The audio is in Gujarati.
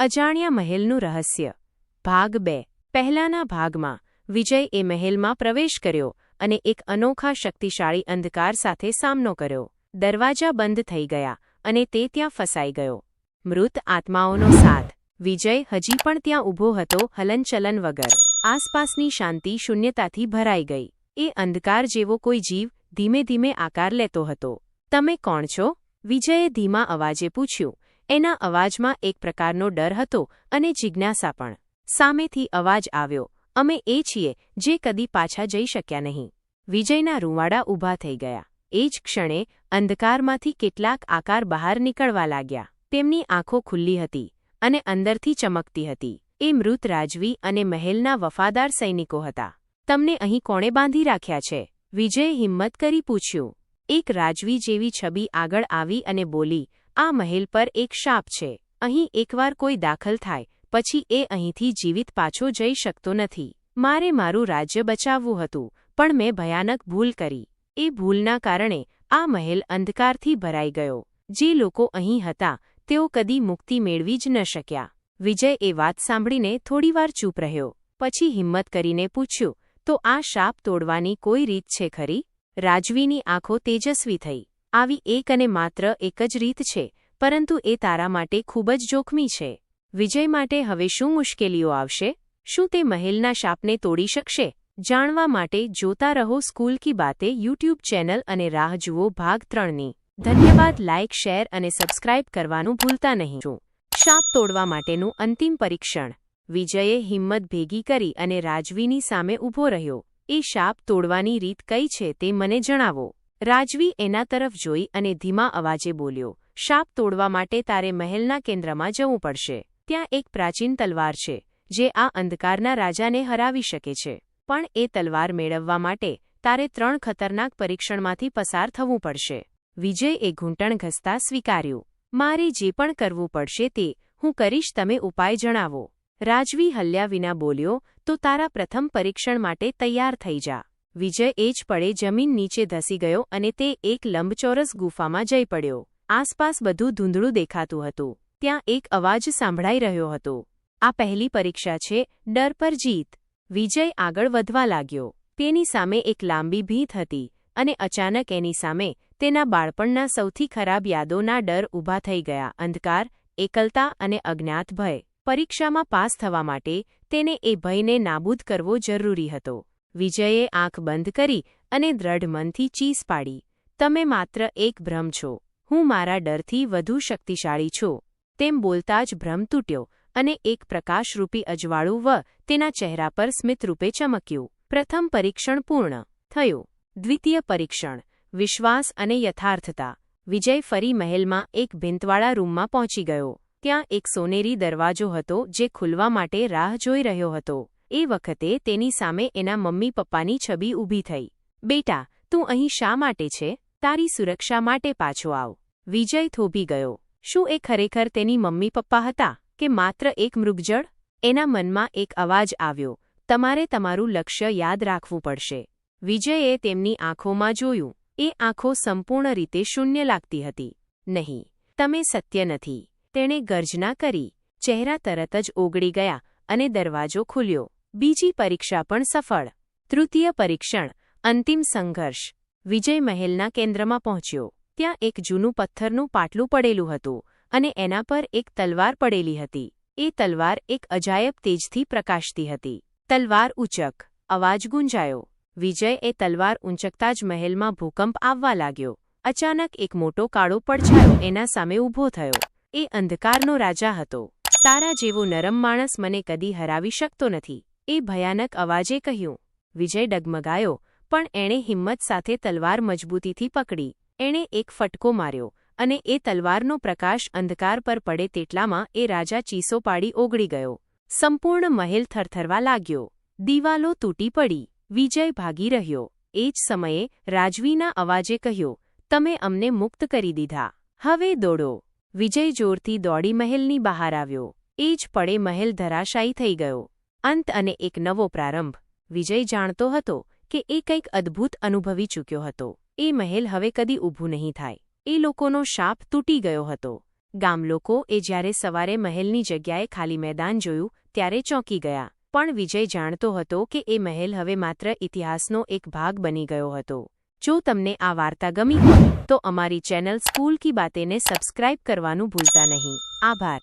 અજાણ્યા મહેલનું રહસ્ય. ભાગ બે. પહેલાના ભાગમાં, વિજય એ મહેલમાં પ્રવેશ કર્યો અને એક અનોખા શક્તિશાળી અંધકાર સાથે સામનો કર્યો. દરવાજા બંધ થઈ ગયા અને તે ત્યાં ફસાઈ ગયો. મૃત આત્માઓનો સાથ. વિજય હજી પણ ત્યાં ઊભો હતો, હલનચલન વગર. આસપાસની શાંતિ શૂન્યતાથી ભરાઈ ગઈ. એ અંધકાર જેવો કોઈ જીવ ધીમે ધીમે આકાર લેતો હતો. તમે કોણ છો? વિજયે ધીમા અવાજે પૂછ્યું. એના અવાજમાં એક પ્રકારનો ડર હતો અને જિજ્ઞાસા પણ. સામેથી અવાજ આવ્યો, અમે એ છીએ જે કદી પાછા જઈ શક્યા નહીં. વિજયના રૂંવાડા ઊભા થઈ ગયા. એ જ ક્ષણે અંધકારમાંથી કેટલાક આકાર બહાર નીકળવા લાગ્યા. તેમની આંખો ખુલ્લી હતી અને અંદરથી ચમકતી હતી. એ મૃત રાજવી અને મહેલના વફાદાર સૈનિકો હતા. તમને અહીં કોણે બાંધી રાખ્યા છે? વિજયે હિંમત કરી પૂછ્યું. એક રાજવી જેવી છબી આગળ આવી અને બોલી આ મહેલ પર એક શાપ છે. અહીં એકવાર કોઈ દાખલ થાય, પછી એ અહીંથી જીવિત પાછો જઈ શકતો નથી. મારે મારું રાજ્ય બચાવવું હતું, પણ મેં ભયાનક ભૂલ કરી. એ ભૂલના કારણે આ મહેલ અંધકારથી ભરાઈ ગયો. જે લોકો અહીં હતા, તેઓ કદી મુક્તિ મેળવી જ ન શક્યા. વિજય એ વાત સાંભળીને થોડીવાર ચૂપ રહ્યો. પછી હિંમત કરીને પૂછ્યું, તો આ શાપ તોડવાની કોઈ રીત છે ખરી? રાજવીની આંખો તેજસ્વી થઈ. આવી એક અને માત્ર એક જ રીત છે, પરંતુ એ તારા માટે ખૂબ જ જોખમી છે. વિજય માટે હવે શું મુશ્કેલીઓ આવશે? શું તે મહેલના શાપને તોડી શકશે? જાણવા માટે જોતા રહો School Ki Baate YouTube channel અને રાહ જુઓ ભાગ ત્રણની. ધન્યવાદ, લાઇક, શેર અને સબસ્ક્રાઇબ કરવાનું ભૂલતા નહીં. છું શાપ તોડવા માટેનું અંતિમ પરીક્ષણ. વિજયે હિંમત ભેગી કરી અને રાજવીની સામે ઊભો રહ્યો. એ શાપ તોડવાની રીત કઈ છે તે મને જણાવો. રાજવી એના તરફ જોઈ અને ધીમા અવાજે બોલ્યો, શાપ તોડવા માટે તારે મહેલના કેન્દ્રમાં જવું પડશે. ત્યાં એક પ્રાચીન તલવાર છે, જે આ અંધકારના રાજાને હરાવી શકે છે. પણ એ તલવાર મેળવવા માટે તારે ત્રણ ખતરનાક પરીક્ષણમાંથી પસાર થવું પડશે. વિજય એ ઘૂંટણ ઘસતા સ્વીકાર્યું, મારે જે પણ કરવું પડશે તે હું કરીશ, તમે ઉપાય જણાવો. રાજવી હલ્યા વિના બોલ્યો, તો તારા પ્રથમ પરીક્ષણ માટે તૈયાર થઈ જા. વિજય એ જ પડે જમીન નીચે ધસી ગયો અને તે એક લંબચોરસ ગુફામાં જઈ પડ્યો. આસપાસ બધું ધૂંધળું દેખાતું હતું. ત્યાં એક અવાજ સાંભળાઈ રહ્યો હતો. આ પહેલી પરીક્ષા છે, ડર પર જીત. વિજય આગળ વધવા લાગ્યો. તેની સામે એક લાંબી ભીંત હતી અને અચાનક એની સામે તેના બાળપણના સૌથી ખરાબ યાદોના ડર ઊભા થઈ ગયા. અંધકાર, એકલતા અને અજ્ઞાત ભય. પરીક્ષામાં પાસ થવા માટે તેને એ ભયને નાબૂદ કરવો જરૂરી હતો. વિજયે આંખ બંધ કરી અને દ્રઢ મનથી ચીસ પાડી, તમે માત્ર એક ભ્રમ છો. હું મારા ડરથી વધુ શક્તિશાળી છું. તેમ બોલતા જ ભ્રમ તૂટ્યો અને એક પ્રકાશરૂપી અજવાળું વ તેના ચહેરા પર સ્મિતરૂપે ચમક્યું. પ્રથમ પરીક્ષણ પૂર્ણ થયું. દ્વિતીય પરીક્ષણ. વિશ્વાસ અને યથાર્થતા. વિજય ફરી મહેલમાં એક ભીંતવાળા રૂમમાં પહોંચી ગયો. ત્યાં એક સોનેરી દરવાજો હતો જે ખુલવા માટે રાહ જોઈ રહ્યો હતો. એ વખતે તેની સામે એના મમ્મી પપ્પાની છબી ઊભી થઈ. બેટા, તું અહીં શા માટે છે? તારી સુરક્ષા માટે પાછો આવ. વિજય થોભી ગયો. શું એ ખરેખર તેની મમ્મી પપ્પા હતા કે માત્ર એક મૃગજળ? એના મનમાં એક અવાજ આવ્યો. તમારે તમારું લક્ષ્ય યાદ રાખવું પડશે. વિજયે તેમની આંખોમાં જોયું. એ આંખો સંપૂર્ણ રીતે શૂન્ય લાગતી હતી. નહીં, તમે સત્ય નથી. તેણે ગર્જના કરી. ચહેરા તરત જ ઓગળી ગયા અને દરવાજો ખુલ્યો. બીજી પરીક્ષા પણ સફળ. તૃતીય પરીક્ષણ, અંતિમ સંઘર્ષ. વિજય મહેલના કેન્દ્રમાં પહોંચ્યો. ત્યાં એક જૂનું પથ્થરનું પાટલું પડેલું હતું અને એના પર એક તલવાર પડેલી હતી. એ તલવાર એક અજાયબ તેજથી પ્રકાશતી હતી. તલવાર ઉચક. અવાજ ગુંજાયો. વિજય એ તલવાર ઊંચકતા જ મહેલમાં ભૂકંપ આવવા લાગ્યો. અચાનક એક મોટો કાળો પડછાયો એના સામે ઊભો થયો. એ અંધકારનો રાજા હતો. તારા જેવો નરમ માણસ મને કદી હરાવી શકતો નથી. એ ભયાનક અવાજે કહ્યું. વિજય ડગમગાયો, પણ એણે હિંમત સાથે તલવાર મજબૂતીથી પકડી. એણે એક ફટકો માર્યો અને એ તલવારનો પ્રકાશ અંધકાર પર પડે તેટલામાં એ રાજા ચીસો પાડી ઓગળી ગયો. સંપૂર્ણ મહેલ થરથરવા લાગ્યો. દિવાલો તૂટી પડી. વિજય ભાગી રહ્યો. એ જ સમયે રાજવીના અવાજે કહ્યો, તમે અમને મુક્ત કરી દીધા. હવે દોડો. વિજય જોરથી દોડી મહેલની બહાર આવ્યો. એ જ પડે મહેલ ધરાશાયી થઈ ગયો. અંત અને એક નવો પ્રારંભ. વિજય જાણતો હતો કે એ કંઈક અદ્ભુત અનુભવી ચૂક્યો હતો. એ મહેલ હવે કદી ઊભું નહીં થાય. એ લોકોનો શાપ તૂટી ગયો હતો. ગામલોકોએ જ્યારે સવારે મહેલની જગ્યાએ ખાલી મેદાન જોયું, ત્યારે ચોંકી ગયા. પણ વિજય જાણતો હતો કે એ મહેલ હવે માત્ર ઇતિહાસનો એક ભાગ બની ગયો હતો. જો તમને આ વાર્તા ગમી તો અમારી ચેનલ સ્કૂલ કી બાતેને સબસ્ક્રાઇબ કરવાનું ભૂલતા નહીં. આભાર.